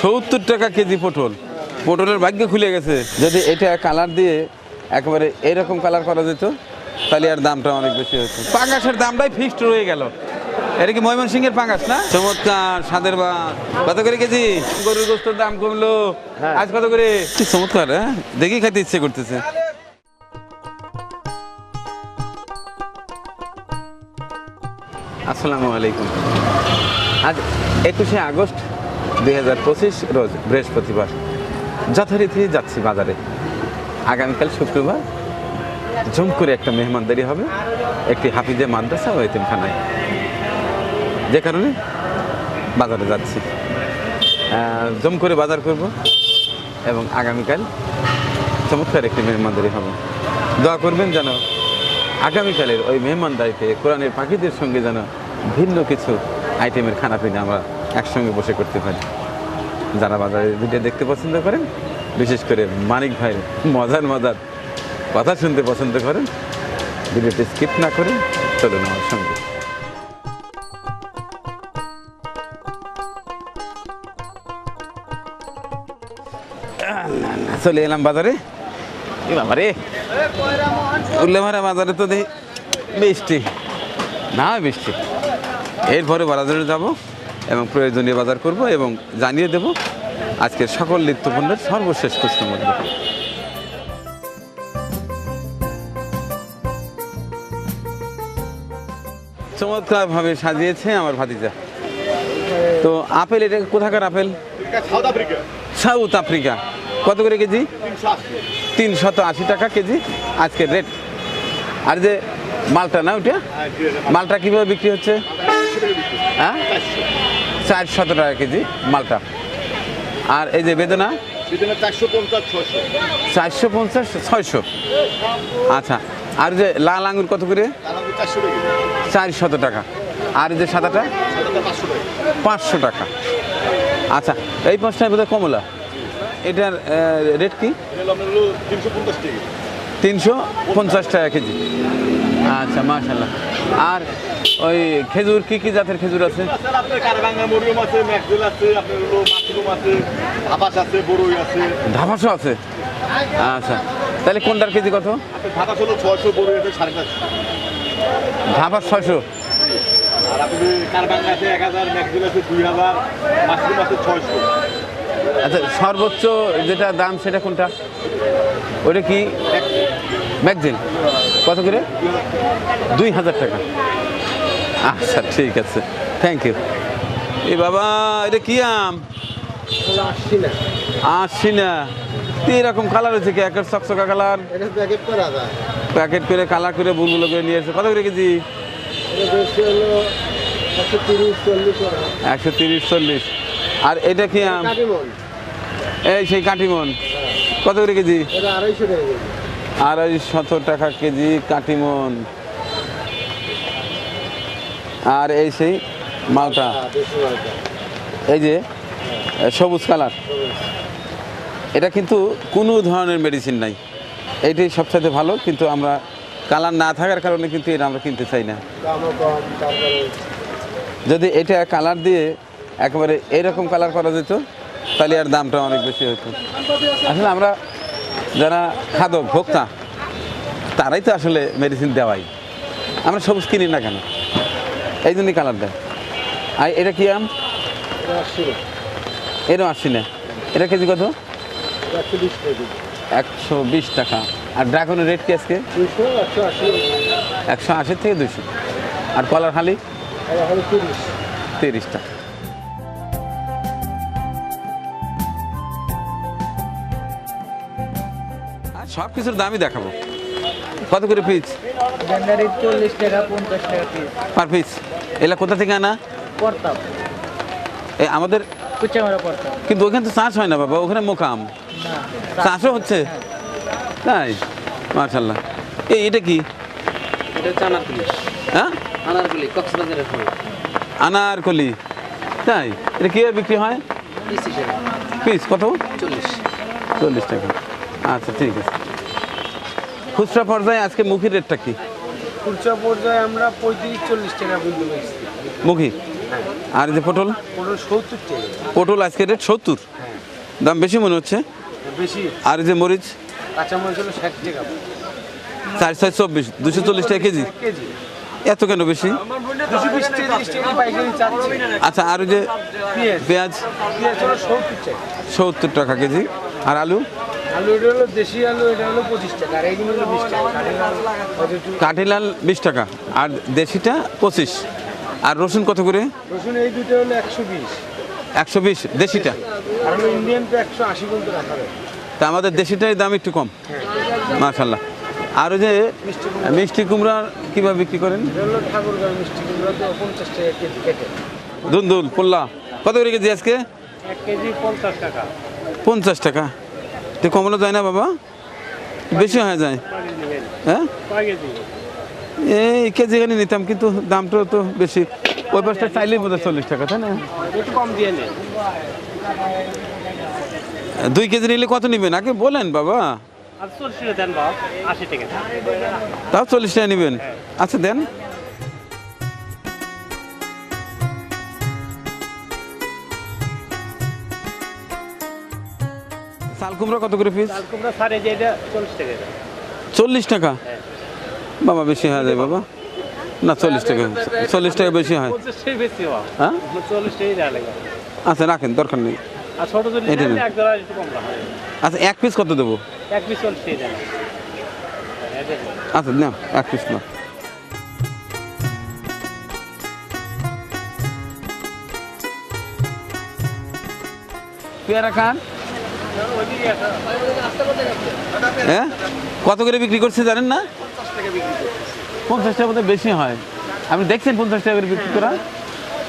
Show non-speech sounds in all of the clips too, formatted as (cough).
সত্তর টাকা কেজি পটল। পটলের ভাগ্য খুলে গেছে। যদি এটা কালার দিয়ে একেবারে এরকম কালার করা যেত তাহলে আর দামটা অনেক বেশি হতো। পাঙ্গাসের দামটাই ফিক্সড রয়ে গেল। এটা কি ময়মনসিংহের পাঙ্গাস না? চমৎকার সাদের বা কত করে কেজি? গরুর গোস্তর দাম কমলো। আজ কত করে? কি চমৎকার হ্যাঁ? দেখি খাইতে ইচ্ছে করতেছে। আসসালামু আলাইকুম। আজ একুশে আগস্ট দুই হাজার পঁচিশ রোজ বৃহস্পতিবার। যথারীতি যাচ্ছি বাজারে। আগামীকাল শুক্রবার ঝুম করে একটা মেহমানদারি হবে, একটি হাফিজে মাদ্রাসা ও এতিমখানায়। যে কারণে বাজারে যাচ্ছি। জম করে বাজার করব এবং আগামীকাল চমৎকার একটি মেহমানদারি হবে। দোয়া করবেন যেন আগামীকালের ওই মেহমানদারিতে কোরআনের পাখিদের সঙ্গে যেন ভিন্ন কিছু আইটেমের খানা পিনা আমরা একসঙ্গে বসে করতে পারি। যারা বাজারের ভিডিও দেখতে পছন্দ করেন, বিশেষ করে মানিক ভাই, মজার মজার কথা শুনতে পছন্দ করেন, ভিডিওটি স্কিপ না করে চলুন আমার সঙ্গে। চলে এলাম বাজারে। এ বাবা বাজারে তো দেখি বৃষ্টি না বৃষ্টি এরপরে বাজারে যাব। এবং প্রয়োজনীয় বাজার করব এবং জানিয়ে দেব আজকের সকল নিত্যপণ্যের সর্বশেষ খুচরো মূল্য চমৎকারভাবে সাজিয়েছে আমার ভাতিজা। তো আপেল এটা কোথাকার আপেল? South Africa. কত করে কেজি? আশি। তিনশত আশি টাকা কেজি আজকের রেট আর যে মালটা না ওটা মালটা কীভাবে বিক্রি হচ্ছে? হ্যাঁ? চারশত টাকা কেজি মালটা। আর এই যে বেদনা? চারশো পঞ্চাশ চারশো ছয়শো। আচ্ছা আর যে লাল আঙুর কত করে? চারশো চারশত টাকা। আর যে সাদাটা? পাঁচশো টাকা আচ্ছা এই পাঁচটায় বোধহয় কমলা। এটার রেট কি? তিনশো পঞ্চাশ টাকা কেজি। আচ্ছা মাশাল্লাহ আর ওই খেজুর, কি কি জাতের খেজুর আছে? ধাপাসও আছে? আচ্ছা তাহলে কোনটার কেজি কত? ধাপাস ছয়শো। আচ্ছা সর্বোচ্চ যেটা দাম সেটা কোনটা? ওটা কি? ম্যাগজিন কত করে? দুই হাজার টাকা। আচ্ছা ঠিক আছে। থ্যাংক ইউ এ বাবা এটা কি আম? আসছি না এরকম কালার হয়েছে কি? একের চকচকা কালার প্যাকেট করা কালার করে বুলবুলো করে নিয়ে এসে। কত করে কেজি? একশো তিরিশ চল্লিশ আর এটা কি আম? এই সেই কাঠিমন কত করে কেজি? আড়াইশো আড়াই শত টাকা কেজি কাটিমন। আর এই সেই মালটা। এই যে, সবুজ কালার। এটা কিন্তু কোনো ধরনের মেডিসিন নাই। এইটাই সবচাইতে ভালো, কিন্তু আমরা কালার না থাকার কারণে কিন্তু এটা আমরা কিনতে চাই না। যদি এটা কালার দিয়ে একেবারে এরকম কালার করা যেত, তাহলে আর দামটা অনেক বেশি হতো। আসলে আমরা যারা খাদক ভোক্তা, তারাই তো আসলে মেডিসিন দেওয়াই। আমরা সবুজ কিনি না কেন? এই জন্যই কালার দেয়। আর এটা কি আম? আশি এরও আসছি না এটা কেজি কত? একশো বিশ টাকা। আর ড্রাগনের রেট কি আজকে? একশো আশি একশো আশি থেকে দুশো আর কলার হালি? তিরিশ টাকা। সব কিছুর দামই দেখাবো। কত করে পিস চল্লিশ টাকা পঞ্চাশ টাকা পিস পার পিস এলা কোথা থেকে আনা? পড়তাম এ আমাদের কিন্তু ওখানে তো চাষ হয় না বাবা ওখানে মোকাম চাষও হচ্ছে? তাই? মার্শাল্লাহ এই এটা কি? এটা হচ্ছে আনারকুলি। হ্যাঁ? আনারকুলি কক্সবাজারের ফুল। আনারকলি। তাই? এটা কীভাবে বিক্রি হয়? পিস কত? চল্লিশ। চল্লিশ টাকা। আচ্ছা ঠিক আছে। খুচরা পর্যায়ে আজকে মুখির রেটটা কি? খুচরা পর্যায়ে আমরা পঁয়ত্রিশ চল্লিশ টাকা পর্যন্ত মুখি? আর যে পটল? পনেরো সত্তর টাকা। পটল আজকে রেট সত্তর। দাম বেশি মনে হচ্ছে? বেশি। আর যে মরিচ? কাঁচামরিচ হলো ষাট টাকা। চার ছয় চব্বিশ দুশো চল্লিশ টাকা কেজি? এত কেন বেশি? আচ্ছা আর যে পেঁয়াজ। সত্তর টাকা কেজি। আর আলু? আলু এটা হলো দেশি আলু এটা হলো পঁচিশ টাকা আর এইগুলো হলো বিশ টাকা কাঠি লাল কাঠিলাল বিশ টাকা আর দেশিটা পঁচিশ। আর রসুন কত করে? রসুন এই দুটো হলো একশো বিশ। একশো বিশ দেশিটা? আর হলো ইন্ডিয়ান একশো আশি পর্যন্ত রাখা তা আমাদের দেশিটাই দাম একটু কম। মাশাল্লাহ আর ওই যে মিষ্টি কুমড়া কীভাবে বিক্রি করেন? দুন্দুল পোল্লা। কত করে কেজি আজকে? পঞ্চাশ টাকা। পঞ্চাশ টাকা। তো কমানো যায় না বাবা? বেশি হয়ে যায়। হ্যাঁ? এই কেজি এখানে নিতাম কিন্তু দামটা তো বেশি। ওই পাশটা চাইলেই বোধ চল্লিশ টাকা তাই না? একটু কম দিয়ে নেই দুই কেজি নিলে কত নেবেন আগে বলেন বাবা। তাও চল্লিশ টাকা নেবেন। আচ্ছা দেন। শাল কুমড়া কত করে পিস চাল কুমড়া সারে যে এটা চল্লিশ টাকা চল্লিশ টাকা? বাবা বেশি হয়ে যায় বাবা। না চল্লিশ টাকা চল্লিশ টাকা বেশি হয়। বেশি হ্যাঁ। আচ্ছা রাখেন দরকার নেই। আচ্ছা এক পিস কত দেবো? দেন। আচ্ছা না এক পিস না পেয়ারা খান? হ্যাঁ? কত করে বিক্রি করছে জানেন না? পঞ্চাশ টাকা মধ্যে বেশি হয়। আপনি দেখছেন পঞ্চাশ টাকা করে বিক্রি করা?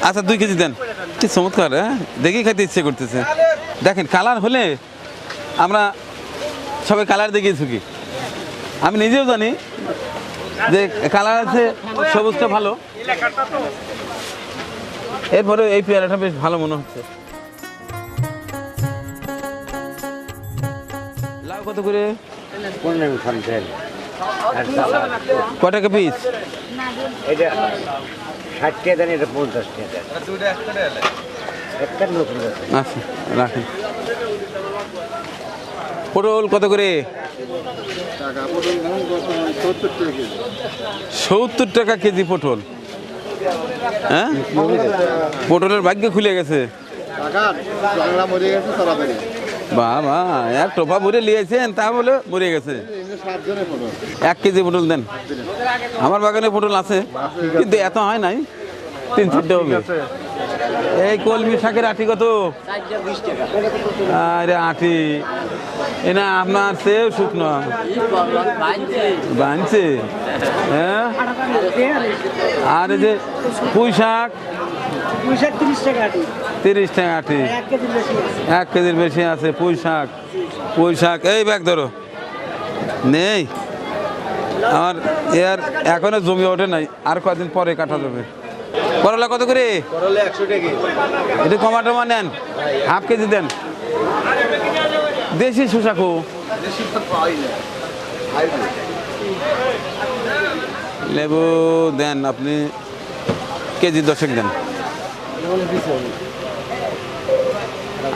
আচ্ছা দুই কেজি দেন। কি চমৎকার হ্যাঁ? দেখেই খাইতে ইচ্ছে করতেছে। দেখেন, কালার হলে আমরা সবাই কালার দেখিয়ে ঝুঁকি আমি নিজেও জানি যে কালার আছে, সবুজটা ভালো। এরপরে এই পেয়ারাটা বেশ ভালো মনে হচ্ছে। কত করে? পনেরো খামছেন আর সালাদ ক টাকা পিস এটা ষাট টাকা দেন। এটা পঞ্চাশ টাকা আচ্ছা রাখেন। পটল কত করে? সত্তর টাকা কেজি পটল। হ্যাঁ? পটলের ভাগ্য খুলে গেছে। বাবা, এক টোপা ভরে লিয়েছেন তা বলে মরে গেছে। এক কেজি পটল দেন। আমার বাগানে পটল আছে, কিন্তু এত হয় নাই, তিন চারটে হবে। এই কলমি শাকের আটি কত? আরে আটি, এ না আপনার সেও শুকনো। বানছে? হ্যাঁ? আর যে পুঁই শাক? পয়সা তিরিশ টাকা আটি। তিরিশ টাকা আটি এক কেজির বেশি আছে। পুঁই শাক। পুঁই শাক এই ব্যাগ ধরো। নেই। আমার এর এখনও জমি ওঠে নাই আর কদিন পরে কাটা যাবে। করলা কত করে? এটা কমা টমা নেন হাফ কেজি দেন। দেশি সুশাকু লেবু দেন আপনি কেজি দশেক দেন।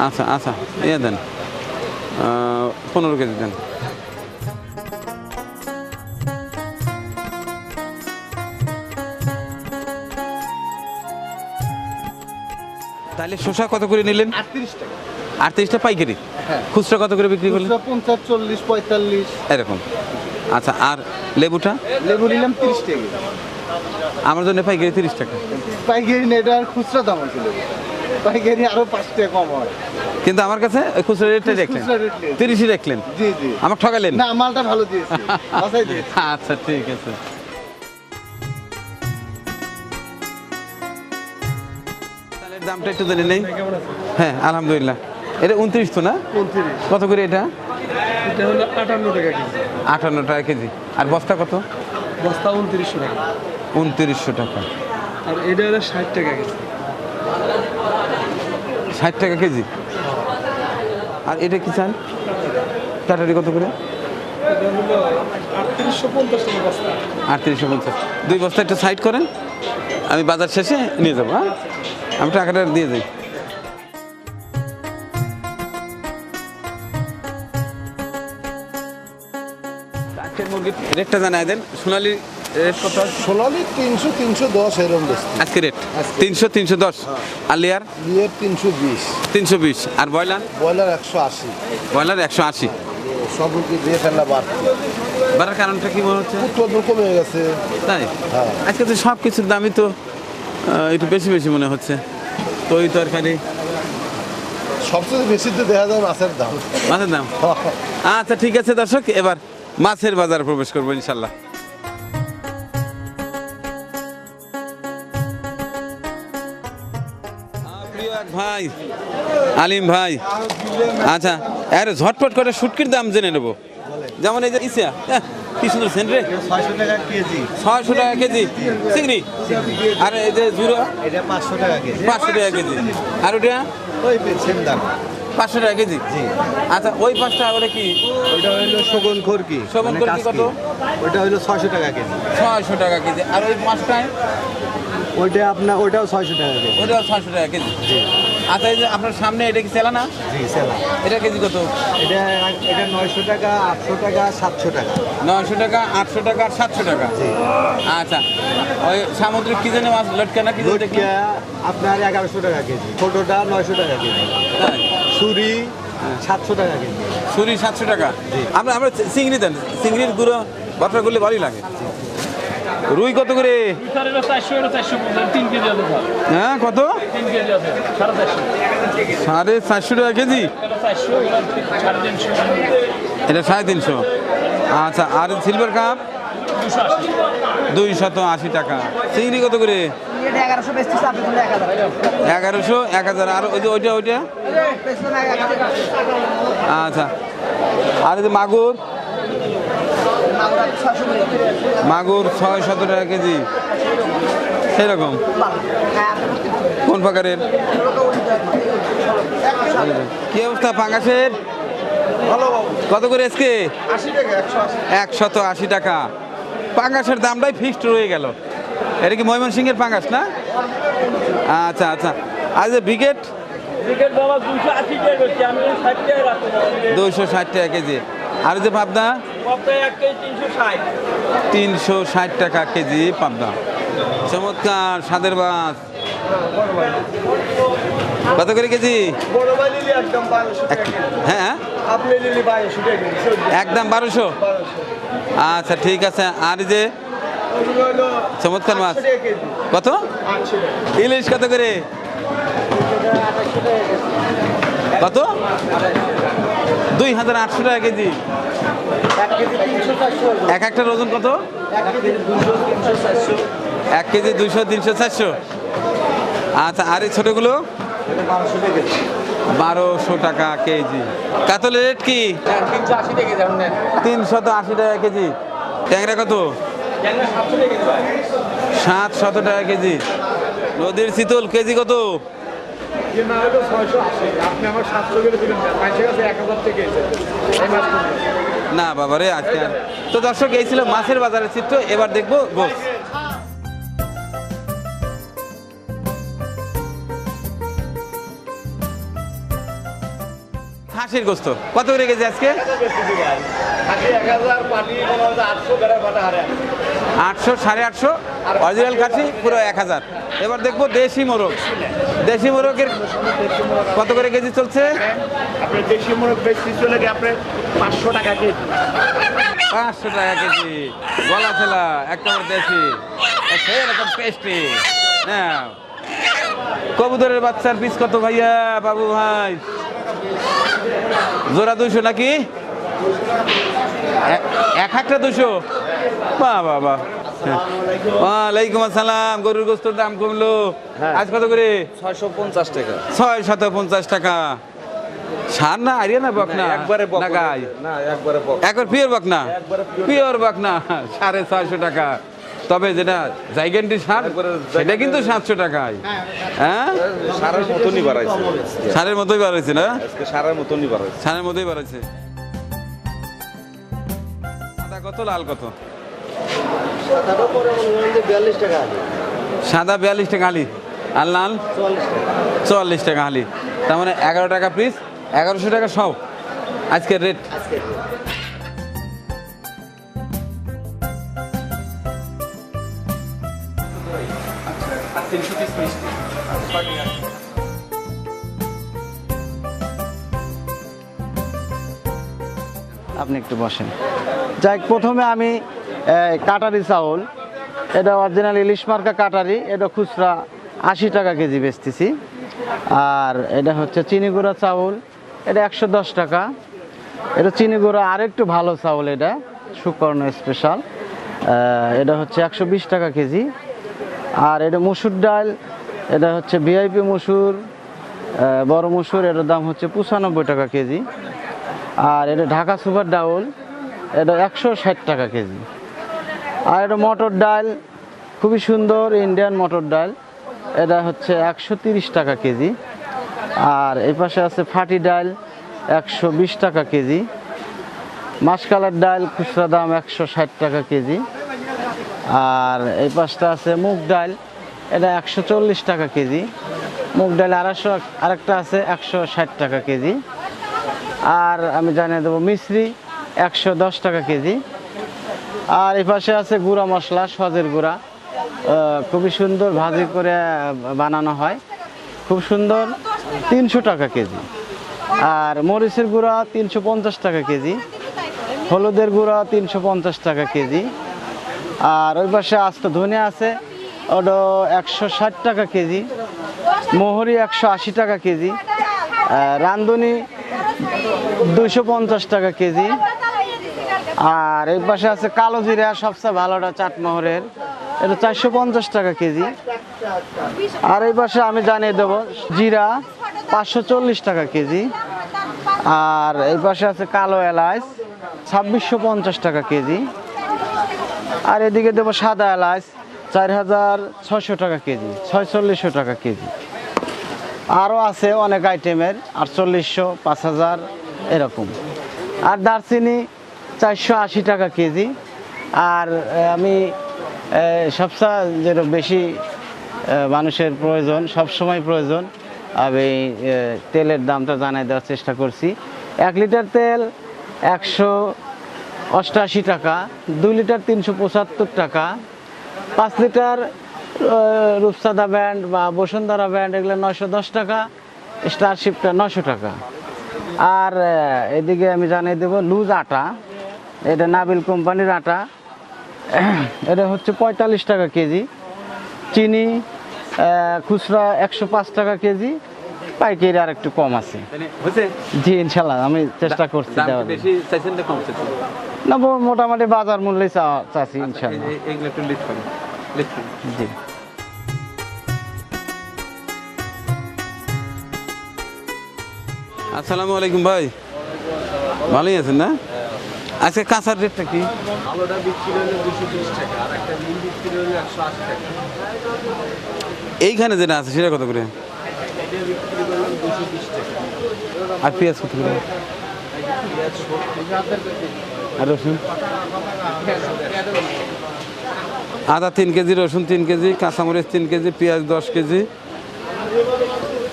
আচ্ছা আচ্ছা ইয়ে দেন। পনেরো কেজি দেন। তাহলে শসা কত করে নিলেন? আটত্রিশ টাকা আটত্রিশটা পাইকারি? হ্যাঁ। খুচরা কত করে বিক্রি করলেন? পঞ্চাশ চল্লিশ পঁয়তাল্লিশ। এরকম। আচ্ছা আর লেবুটা? লেবু নিলাম তিরিশ টাকা। আমার জন্য পাইকারি তিরিশ টাকা। পাইকারি এটা খুচরা দাম আছে লেবু পাইকারি আরও পাঁচ টাকা কম হয়। কিন্তু আমার কাছে খুচরা রেটটা দেখলেন। তিরিশই দেখলেন? জি জি। আমার ঠকালেন? না মালটা ভালো দিয়েছে। (laughs) আচ্ছা ঠিক আছে। তাহলে দামটা একটু জানি নেই। হ্যাঁ আলহামদুলিল্লাহ। এটা উনত্রিশ তো না? কত করে এটা? এটা হলো আটান্ন টাকা কেজি। আটান্ন টাকা কেজি। আর বস্তা কত? বস্তা উনত্রিশশো টাকা। উনত্রিশশো টাকা। আর এটা হলো ষাট টাকা কেজি। ষাট টাকা কেজি। আর এটা কি চান? টাটারি কত করে? আটত্রিশশো পঞ্চাশ। দুই বস্তা একটু সাইড করেন। আমি বাজার শেষে নিয়ে যাব হ্যাঁ? আমি টাকাটা দিয়ে দিই। মুরগির রেটটা জানাই দেন। সোনালি রেট কত? সোনালি তিনশো তিনশো দশ বেশি। আজকে রেট তিনশো তিনশো দশ। আর লেয়ার তিনশো বিশ। তিনশো বিশ। আর ব্রয়লার ব্রয়লার একশো আশি। ব্রয়লার একশো আশি। সব দিয়ে ফেলা বাড়ছে বাড়ার কারণটা কি মনে হচ্ছে? উৎপাদন কমে গেছে। তাই? হ্যাঁ। আজকে তো সব কিছুর দামই তো একটু বেশি বেশি মনে হচ্ছে। তো ওই তরকারি? সবচেয়ে বেশি তো দেখা যায় মাছের দাম। মাছের দাম? আচ্ছা ঠিক আছে দর্শক এবার মাছের বাজারে প্রবেশ করব ইনশাল্লাহ। ভাই। আলিম ভাই। আচ্ছা আরে ঝটপট করে শুটকির দাম জেনে নেব। যেমন এই যে ইসিয়া কি সুন্দর সেন রে। ছয়শো টাকা কেজি। ছয়শো টাকা কেজি চিংড়ি। আর এই যে জুড়ো এটা পাঁচশো টাকা কেজি। পাঁচশো টাকা কেজি আর ওটা ওই সেম দাম পাঁচশো টাকা কেজি। আচ্ছা ওই পাঁচটা ওটা কি? ওইটা হইল শোভন খরকি। শোভন মানে খরকি কত? ওইটা হইল ছয়শো টাকা কেজি। ছয়শো টাকা কেজি। আর ওই পাঁচটায়? ওইটা আপনার ওইটাও ছয়শো টাকা কেজি। ওটাও ছয়শো টাকা কেজি। আচ্ছা এই যে আপনার সামনে এটা কি চালা না? জি সেলা। এটা কেজি কত? এটা এটা নয়শো টাকা আটশো টাকা সাতশো টাকা। নয়শো টাকা আটশো টাকা আর সাতশো টাকা? আচ্ছা ওই সামুদ্রিক কি জানি মাছ লটকা না কি দেখি। আপনার এগারোশো টাকা কেজি ছোটোটা নয়শো টাকা কেজি? ছুরি সাতশো টাকা কেজি। ছুরি সাতশো টাকা? আমরা আমরা চিংড়ি দেন। চিংড়ির গুঁড়ো বাটার করলে ভালোই লাগে। রুই কত করে? হ্যাঁ কত? তিন কেজি আছে সাড়ে চারশো। টাকা কেজি? এটা সাড়ে তিনশো। আচ্ছা আর সিলভার কাপ দুশো আশি। দুই শত আশি টাকা। চিংড়ি কত করে? এগারোশো এক হাজার? আর ওই যে ওইটা ওইটা? আচ্ছা। আর যে মাগুর? মাগুর ছয় শত টাকা কেজি। সেরকম। হ্যাঁ কোন প্রকারের? কি অবস্থা পাঙ্গাসের? কত করে আজকে? একশত আশি টাকা। পাঙ্গাসের দামটাই ফিক্সড রয়ে গেল। এটা কি ময়মনসিংহের পাঙ্গাস না? আচ্ছা আচ্ছা। আর যে ব্রিগেড? দুইশো ষাট টাকা কেজি। আর যে কেজি তিনশো ষাট। টাকা কেজি পাবদা। চমৎকার সাদের মাছ কত করে কেজি? হ্যাঁ কেজি। একদম বারোশো? আচ্ছা ঠিক আছে। আর যে চমৎকার মাছ। কত? ইলিশ কত করে? কত? দুই হাজার আটশো টাকা কেজি। এক একটার ওজন কত? এক কেজি দুইশো, তিনশো, চারশো। আচ্ছা আর এই ছোটোগুলো? বারোশো টাকা কেজি। কাতলের রেট কি? তিনশো আশি টাকা কেজি। ট্যাংরা কত? সাত শত টাকা কেজি। নদীর শীতল কেজি কত? না হইল ছয়শো আশি? আপনি আমার সাতশো করে দিলেন মানুষের কাছে এক হাজার থেকে এই মাছ না বাবা রে আজকে তো দর্শক এই ছিল মাছের বাজারের চিত্র। এবার দেখব গোস খাসির গোস্ত। কত করে গেছে আজকে? আটশো সাড়ে আটশো। অরিজিনাল খাসি পুরো এক হাজার। এবার দেখব দেশি মোরগ। দেশি মোরগের কত করে কেজি চলছে? দেশি মোরগ বেশি চলে গিয়ে আপনি পাঁচশো টাকা কেজি। পাঁচশো টাকা কেজি। গলা ফেলা একেবারে দেশি। সেরকম টেস্টি হ্যাঁ কবুতরের বাচ্চার পিস কত ভাইয়া বাবু ভাই? জোড়া দুশো নাকি? এক একটা দুশো বাহ হ্যাঁ। ওয়ালাইকুম আসসালাম। গরুর গোস্তর দাম কমলো। আজ কত করে? ছয়শো পঞ্চাশ টাকা। ছয় শত পঞ্চাশ টাকা। সার না আরিয়া না বক না একবারে না একবারে বক একবার পিওর বাক না পিওর। বাক না সাড়ে ছয়শো টাকা। তবে যেটা জাইগেন্টি সার সেটা কিন্তু সাতশো টাকায়। হ্যাঁ? সারের মতনই বাড়াইছে। সারের মতোই বাড়াইছে না? সারের মতনই বাড়াইছে। সারের মতোই বাড়াইছে। কত লাল কত? সাদা বিয়াল্লিশ টাকা আলি। আর লাল? চুয়াল্লিশ টাকা। হালি তার মানে এগারো টাকা পিস এগারোশো টাকা সব। আজকের রেট আপনি একটু বসেন। যাই প্রথমে আমি কাটারি চাউল। এটা অরিজিনাল ইলিশ মার্কা কাটারি। এটা খুচরা আশি টাকা কেজি বেচতেছি। আর এটা হচ্ছে চিনি গুঁড়া চাউল। এটা একশো দশ টাকা। এটা চিনি গুঁড়া আরেকটু ভালো চাউল এটা, সুকর্ণ স্পেশাল এটা হচ্ছে একশো বিশ টাকা কেজি। আর এটা মুসুর ডাল। এটা হচ্ছে ভিআইপি মুসুর। বড় মুসুর। এটার দাম হচ্ছে পঁচানব্বই টাকা কেজি। আর এটা ঢাকা সুপার ডাউল। এটা একশো ষাট টাকা কেজি। আর এটা মটর ডাল, খুবই সুন্দর ইন্ডিয়ান মটর ডাল। এটা হচ্ছে একশো টাকা কেজি। আর এই পাশে আছে ফাটি ডাল, একশো বিশ টাকা কেজি। মাসকালার ডাল, খুচরা দাম একশো ষাট টাকা কেজি। আর এই পাশটা আছে মুগ ডাল, এটা একশো চল্লিশ টাকা কেজি। মুগ ডাল আড়াইশো, আরেকটা আছে একশো ষাট টাকা কেজি। আর আমি জানিয়ে দেবো মিশ্রি একশো দশ টাকা কেজি। আর এই পাশে আছে গুঁড়া মশলা, সজের গুঁড়া। খুবই সুন্দর ভাজি করে বানানো হয়। খুব সুন্দর, তিনশো টাকা কেজি। আর মরিচের গুঁড়া তিনশো পঞ্চাশ টাকা কেজি। হলুদের গুঁড়া তিনশো পঞ্চাশ টাকা কেজি। আর ওই পাশে আস্ত ধনে আছে, ওটা একশো ষাট টাকা কেজি। মোহরি একশো আশি টাকা কেজি। রান্ধুনি দুইশো পঞ্চাশ টাকা কেজি। আর এই পাশে আছে কালো জিরা, সবচেয়ে ভালোটা চাটমোহরের। এটা চারশো পঞ্চাশ টাকা কেজি। আর এই পাশে আমি জানিয়ে দেবো, জিরা পাঁচশো চল্লিশ টাকা কেজি। আর এই পাশে আছে কালো এলাচ ছাব্বিশশো পঞ্চাশ টাকা কেজি। আর এদিকে দেবো সাদা এলাচ চার হাজার ছশো টাকা কেজি, ছয়চল্লিশশো টাকা কেজি। আরও আছে অনেক আইটেমের, আটচল্লিশশো, পাঁচ হাজার, এরকম। আর দারচিনি চারশো আশি টাকা কেজি। আর আমি সবচেয়ে যেটা বেশি মানুষের প্রয়োজন, সবসময় প্রয়োজন, আমি তেলের দামটা জানাই দেওয়ার চেষ্টা করছি। এক লিটার তেল একশো অষ্টাশি টাকা, দুই লিটার তিনশো পঁচাত্তর টাকা, পাঁচ লিটার রূপসাদা ব্যান্ড বা বসুন্ধরা ব্যান্ড, এগুলো নশো দশ টাকা, স্টারশিপটা নশো টাকা। আর এদিকে আমি জানিয়ে দেবো লুজ আটা। এটা নাবিল কোম্পানির আটা। এটা হচ্ছে পঁয়তাল্লিশ টাকা কেজি। চিনি খুচরা একশো পাঁচ টাকা কেজি। পাইকারি আর একটু কম আছে। জি ইনশাল্লাহ আমি চেষ্টা করছি দাম দেওয়ার। কি বেশি চাইছেন না মোটামুটি বাজার মূল্যে চা- চাচ্ছি ইনশাল্লাহ। জি। আসসালামু আলাইকুম ভাই। ভালোই আছেন না? আজকে কাঁচার রেটটা কি আলোটা বিক্রি হলে দুশো তিরিশ টাকা আর একটা ডিম বিক্রি হলে একশো আশি টাকা। এইখানে যেটা আছে সেটা কত করে? আর পেঁয়াজ কত করে? আর রসুন? আদা তিন কেজি রসুন তিন কেজি কাঁচামরিচ তিন কেজি পেঁয়াজ দশ কেজি।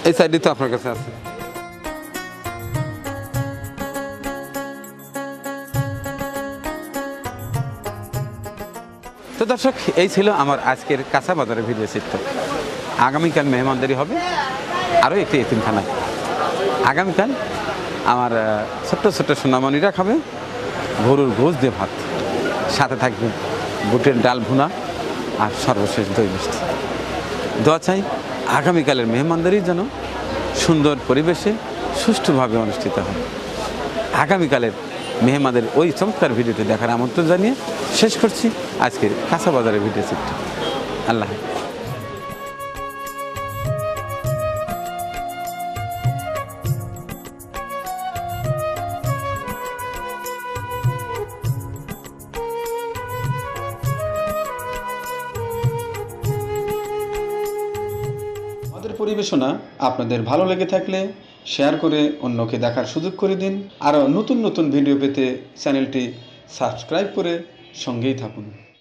এই সাইডে তো আপনার কাছে আছে। তো দর্শক, এই ছিল আমার আজকের কাঁচা বাজারের ভিডিও চিত্র। আগামীকাল মেহমানদারি হবে আরও একটি এতিমখানায়। আগামীকাল আমার ছোট্ট ছোট্ট সোনামণিরা খাবে গরুর গোস দিয়ে ভাত। সাথে থাকবে বুটের ডাল ভুনা আর সর্বশেষ দই মিষ্টি। দোয়া চাই আগামীকালের মেহমানদারি যেন সুন্দর পরিবেশে সুষ্ঠুভাবে অনুষ্ঠিত হয়। আগামীকালের মেহমানদের ওই চমৎকার ভিডিওটি দেখার আমন্ত্রণ জানিয়ে শেষ করছি। আজকের কাঁচা বাজারের ভিডিও চিত্র। আল্লাহ আমাদের পরিবেশনা আপনাদের ভালো লেগে থাকলে শেয়ার করে অন্যকে দেখার সুযোগ করে দিন। আরও নতুন নতুন ভিডিও পেতে চ্যানেলটি সাবস্ক্রাইব করে সঙ্গেই থাকুন।